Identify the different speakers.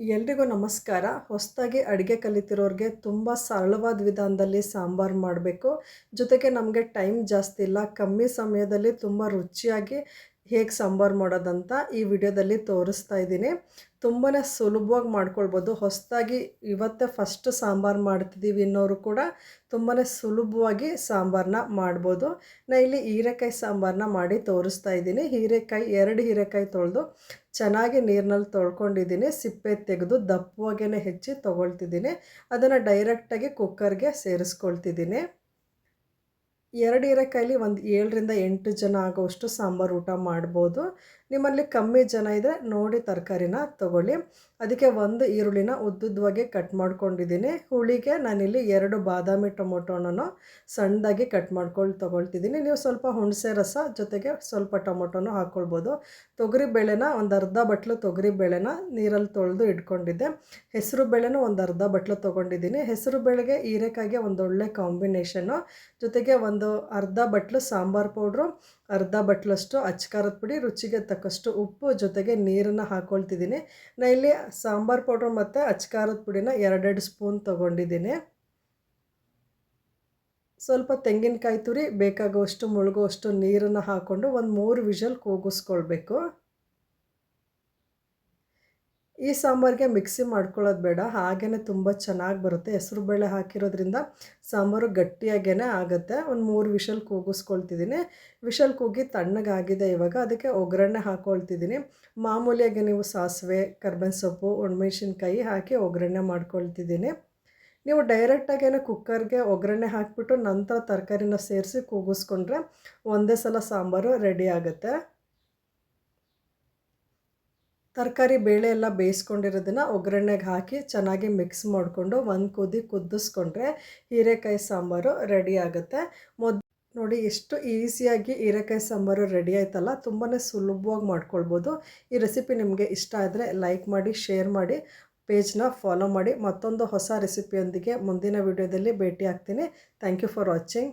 Speaker 1: ಎಲ್ರಿಗೂ ನಮಸ್ಕಾರ. ಹೊಸದಾಗಿ ಅಡುಗೆ ಕಲಿತಿರೋರಿಗೆ ತುಂಬ ಸರಳವಾದ ವಿಧಾನದಲ್ಲಿ ಸಾಂಬಾರು ಮಾಡಬೇಕು. ಜೊತೆಗೆ ನಮಗೆ ಟೈಮ್ ಜಾಸ್ತಿ ಇಲ್ಲ. ಕಮ್ಮಿ ಸಮಯದಲ್ಲಿ ತುಂಬ ರುಚಿಯಾಗಿ ಹೇಗೆ ಸಾಂಬಾರು ಮಾಡೋದಂತ ಈ ವಿಡಿಯೋದಲ್ಲಿ ತೋರಿಸ್ತಾ ಇದ್ದೀನಿ. ತುಂಬಾ ಸುಲಭವಾಗಿ ಮಾಡ್ಕೊಳ್ಬೋದು. ಹೊಸದಾಗಿ ಇವತ್ತೇ ಫಸ್ಟ್ ಸಾಂಬಾರು ಮಾಡ್ತಿದ್ದೀವಿ ಅನ್ನೋರು ಕೂಡ ತುಂಬಾ ಸುಲಭವಾಗಿ ಸಾಂಬಾರನ್ನ ಮಾಡ್ಬೋದು. ನಾನು ಇಲ್ಲಿ ಹೀರೆಕಾಯಿ ಸಾಂಬಾರನ್ನ ಮಾಡಿ ತೋರಿಸ್ತಾ ಇದ್ದೀನಿ. ಹೀರೆಕಾಯಿ, ಎರಡು ಹೀರೆಕಾಯಿ ತೊಳೆದು ಚೆನ್ನಾಗಿ ನೀರಿನಲ್ಲಿ ತೊಳ್ಕೊಂಡಿದ್ದೀನಿ. ಸಿಪ್ಪೆ ತೆಗೆದು ದಪ್ಪವಾಗೇ ಹೆಚ್ಚಿ ತೊಗೊಳ್ತಿದ್ದೀನಿ. ಅದನ್ನು ಡೈರೆಕ್ಟಾಗಿ ಕುಕ್ಕರ್ಗೆ ಸೇರಿಸ್ಕೊಳ್ತಿದ್ದೀನಿ. ಎರಡು ಹೀರೆಕಾಯಲ್ಲಿ ಒಂದು ಏಳರಿಂದ ಎಂಟು ಜನ ಆಗೋಷ್ಟು ಸಾಂಬಾರು ಊಟ ಮಾಡ್ಬೋದು. ನಿಮ್ಮಲ್ಲಿ ಕಮ್ಮಿ ಜನ ಇದ್ದರೆ ನೋಡಿ ತರಕಾರಿನ ತೊಗೊಳ್ಳಿ. ಅದಕ್ಕೆ ಒಂದು ಈರುಳ್ಳಿನ ಉದ್ದುದ್ದವಾಗಿ ಕಟ್ ಮಾಡ್ಕೊಂಡಿದ್ದೀನಿ. ಹುಳಿಗೆ ನಾನಿಲ್ಲಿ ಎರಡು ಬಾದಾಮಿ ಟೊಮೊಟೊನೂ ಸಣ್ಣದಾಗಿ ಕಟ್ ಮಾಡ್ಕೊಂಡು ತೊಗೊಳ್ತಿದ್ದೀನಿ. ನೀವು ಸ್ವಲ್ಪ ಹುಣಸೆ ರಸ ಜೊತೆಗೆ ಸ್ವಲ್ಪ ಟೊಮೊಟೊನೂ ಹಾಕ್ಕೊಳ್ಬೋದು ತೊಗರಿ ಬೇಳೆನ ಒಂದು ಅರ್ಧ ಬಟ್ಲು ತೊಗರಿ ಬೇಳೆನ ನೀರಲ್ಲಿ ತೊಳೆದು ಇಟ್ಕೊಂಡಿದ್ದೆ. ಹೆಸರು ಬೇಳೆನೂ ಒಂದು ಅರ್ಧ ಬಟ್ಲು ತೊಗೊಂಡಿದ್ದೀನಿ. ಹೆಸರು ಬೇಳೆಗೆ ಹೀರೆಕಾಯಿಗೆ ಒಂದೊಳ್ಳೆ ಒಳ್ಳೆ ಕಾಂಬಿನೇಷನ್ನು ಜೊತೆಗೆ ಒಂದು ಅರ್ಧ ಬಟ್ಲು ಸಾಂಬಾರು ಪೌಡ್ರು, ಅರ್ಧ ಬಟ್ಲಷ್ಟು ಅಚ್ಕಾರದ ಪುಡಿ, ರುಚಿಗೆ ತಕ್ಕಷ್ಟು ಉಪ್ಪು ಜೊತೆಗೆ ನೀರನ್ನು ಹಾಕ್ಕೊಳ್ತಿದ್ದೀನಿ ನಾನು ಇಲ್ಲಿ ಸಾಂಬಾರು ಪೌಡ್ರ್ ಮತ್ತು ಅಚ್ಕಾರದ ಪುಡಿನ ಎರಡೆರಡು ಸ್ಪೂನ್ ತೊಗೊಂಡಿದ್ದೀನಿ. ಸ್ವಲ್ಪ ತೆಂಗಿನಕಾಯಿ ತುರಿ, ಬೇಕಾಗುವಷ್ಟು ಮುಳುಗುವಷ್ಟು ನೀರನ್ನು ಹಾಕ್ಕೊಂಡು ಒಂದು ಮೂರು ವಿಷಲ್ ಕೂಗಿಸ್ಕೊಳ್ಬೇಕು. ಈ ಸಾಂಬಾರಿಗೆ ಮಿಕ್ಸಿ ಮಾಡ್ಕೊಳ್ಳೋದು ಬೇಡ ಹಾಗೇ ತುಂಬ ಚೆನ್ನಾಗಿ ಬರುತ್ತೆ. ಹೆಸರು ಬೇಳೆ ಹಾಕಿರೋದ್ರಿಂದ ಸಾಂಬಾರು ಗಟ್ಟಿಯಾಗೇ ಆಗುತ್ತೆ. ಒಂದು ಮೂರು ವಿಷಲ್ ಕೂಗಿಸ್ಕೊಳ್ತಿದ್ದೀನಿ. ವಿಷಲ್ ಕೂಗಿ ತಣ್ಣಗಾಗಿದೆ ಇವಾಗ, ಅದಕ್ಕೆ ಒಗ್ಗರಣೆ ಹಾಕ್ಕೊಳ್ತಿದ್ದೀನಿ ಮಾಮೂಲಿಯಾಗಿ ನೀವು ಸಾಸಿವೆ, ಕರ್ಬೇವಿನ ಸೊಪ್ಪು, ಒಣಮೆಣ್ಸಿನ್ಕಾಯಿ ಹಾಕಿ ಒಗ್ಗರಣೆ ಮಾಡ್ಕೊಳ್ತಿದ್ದೀನಿ. ನೀವು ಡೈರೆಕ್ಟಾಗೇನೆ ಕುಕ್ಕರ್ಗೆ ಒಗ್ಗರಣೆ ಹಾಕಿಬಿಟ್ಟು ನಂತರ ತರಕಾರಿನ ಸೇರಿಸಿ ಕೂಗಿಸ್ಕೊಂಡ್ರೆ ಒಂದೇ ಸಲ ಸಾಂಬಾರು ರೆಡಿ ಆಗುತ್ತೆ. ತರಕಾರಿ ಬೇಳೆ ಎಲ್ಲ ಬೇಯಿಸ್ಕೊಂಡಿರೋದನ್ನು ಒಗ್ಗರಣೆಗೆ ಹಾಕಿ ಚೆನ್ನಾಗಿ ಮಿಕ್ಸ್ ಮಾಡಿಕೊಂಡು ಒಂದು ಕುದಿ ಕುದಿಸ್ಕೊಂಡ್ರೆ ಹೀರೆಕಾಯಿ ಸಾಂಬಾರು ರೆಡಿ ಆಗುತ್ತೆ. ಮೊದ್ ನೋಡಿ ಎಷ್ಟು ಈಸಿಯಾಗಿ ಹೀರೆಕಾಯಿ ಸಾಂಬಾರು ರೆಡಿ ಆಯ್ತಲ್ಲ ತುಂಬಾ ಸುಲಭವಾಗಿ ಮಾಡ್ಕೊಳ್ಬೋದು. ಈ ರೆಸಿಪಿ ನಿಮಗೆ ಇಷ್ಟ ಆದರೆ ಲೈಕ್ ಮಾಡಿ ಶೇರ್ ಮಾಡಿ ಪೇಜ್ನ ಫಾಲೋ ಮಾಡಿ. ಮತ್ತೊಂದು ಹೊಸ ರೆಸಿಪಿಯೊಂದಿಗೆ ಮುಂದಿನ ವಿಡಿಯೋದಲ್ಲಿ ಭೇಟಿ ಆಗ್ತೀನಿ. Thank you for watching